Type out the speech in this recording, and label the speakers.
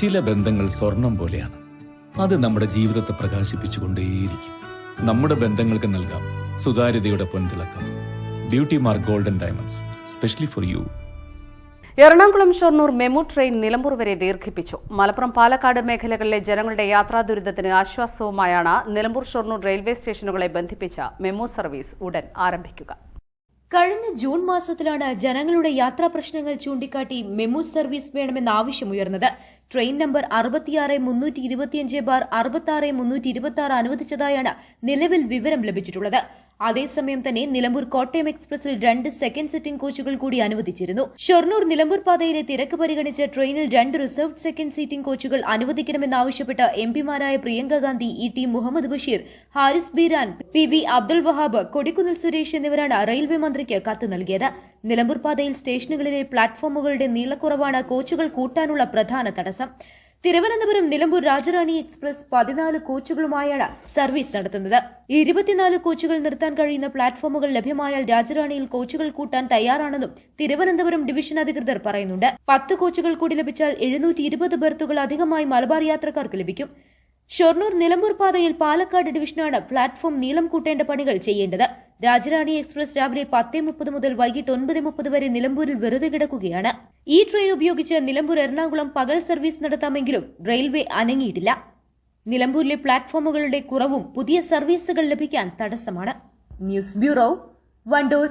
Speaker 1: ചില ബന്ധങ്ങൾ സ്വർണം പോലെയാണ്. അത് നമ്മുടെ ജീവിതത്തെ പ്രകാശിപ്പിച്ചുകൊണ്ടേയിരിക്കും. നമ്മുടെ ബന്ധങ്ങൾക്ക് നൽകാം സുതാര്യതയുടെ പൊൻതിളക്കം. Beauty mark golden diamonds specially for you
Speaker 2: Ernakulam Shoranur MEMU train Nilambur വരെ ദീർഘിപ്പിച്ചു. മലപ്പുറം പാലക്കാട് മേഖലകളിലെ ജനങ്ങളുടെ യാത്രാ ദുരിതത്തിന് ആശ്വാസവുമായാണ് നിലമ്പൂർ ഷൊർണൂർ റെയിൽവേ സ്റ്റേഷനുകളെ ബന്ധിപ്പിച്ച മെമു സർവീസ് ഉടൻ ആരംഭിക്കുക.
Speaker 3: കഴിഞ്ഞ ജൂൺ മാസത്തിലാണ് ജനങ്ങളുടെ യാത്രാ പ്രശ്നങ്ങൾ ചൂണ്ടിക്കാട്ടി മെമു സർവീസ് വേണമെന്ന ആവശ്യമുയർന്നത് ട്രെയിൻ നമ്പർ അറുപത്തിയാറ് മുന്നൂറ്റി ഇരുപത്തിയഞ്ച് ബാർ അറുപത്തി ആറ് മുന്നൂറ്റി ഇരുപത്തി ആറ് അനുവദിച്ചതായാണ് നിലവിൽ വിവരം ലഭിച്ചിട്ടുള്ളത്. അതേസമയം തന്നെ നിലമ്പൂർ കോട്ടയം എക്സ്പ്രസിൽ രണ്ട് സെക്കൻഡ് സിറ്റിംഗ് കോച്ചുകൾ കൂടി അനുവദിച്ചിരുന്നു. ഷൊർണൂർ നിലമ്പൂർ പാതയിലെ തിരക്ക് പരിഗണിച്ച് ട്രെയിനിൽ രണ്ട് റിസർവ്ഡ് സെക്കൻഡ് സീറ്റിംഗ് കോച്ചുകൾ അനുവദിക്കണമെന്നാവശ്യപ്പെട്ട് M പിമാരായ Priyanka Gandhi E T Muhammad Basheer Haris Beeran P V Abdul Wahab Kodikunnil Suresh എന്നിവരാണ് റെയിൽവേ മന്ത്രിക്ക് കത്ത് നൽകിയത്. നിലമ്പൂർ പാതയിൽ സ്റ്റേഷനുകളിലെ പ്ലാറ്റ്ഫോമുകളുടെ നീളക്കുറവാണ് കോച്ചുകൾ കൂട്ടാനുള്ള പ്രധാന തടസ്സം. തിരുവനന്തപുരം നിലമ്പൂർ രാജറാണി എക്സ്പ്രസ് പതിനാല് കോച്ചുകളുമായാണ് സർവീസ് നടത്തുന്നത്. ഇരുപത്തിനാല് കോച്ചുകൾ നിർത്താൻ കഴിയുന്ന പ്ലാറ്റ്ഫോമുകൾ ലഭ്യമായാൽ രാജറാണിയിൽ കോച്ചുകൾ കൂട്ടാൻ തയ്യാറാണെന്നും തിരുവനന്തപുരം ഡിവിഷൻ അധികൃതർ പറയുന്നുണ്ട്. പത്ത് കോച്ചുകൾ കൂടി ലഭിച്ചാൽ എഴുന്നൂറ്റി ഇരുപത് അധികമായി മലബാർ യാത്രക്കാർക്ക് ലഭിക്കും. ഷൊർണൂർ നിലമ്പൂർ പാതയിൽ പാലക്കാട് ഡിവിഷനാണ് പ്ലാറ്റ്ഫോം നീളം കൂട്ടേണ്ട പണികൾ ചെയ്യേണ്ടത്. രാജരാണി എക്സ്പ്രസ് രാവിലെ പത്തേ മുപ്പത് മുതൽ വൈകിട്ട് ഒൻപത് മുപ്പത് വരെ നിലമ്പൂരിൽ വെറുതെ കിടക്കുകയാണ്. ഈ ട്രെയിൻ ഉപയോഗിച്ച് നിലമ്പൂർ എറണാകുളം പകൽ സർവീസ് നടത്താമെങ്കിലും റെയിൽവേ അനങ്ങിയിട്ടില്ല. നിലമ്പൂരിലെ പ്ലാറ്റ്ഫോമുകളുടെ കുറവും പുതിയ സർവീസുകൾ ലഭിക്കാൻ തടസ്സമാണ്. News bureau Wandoor.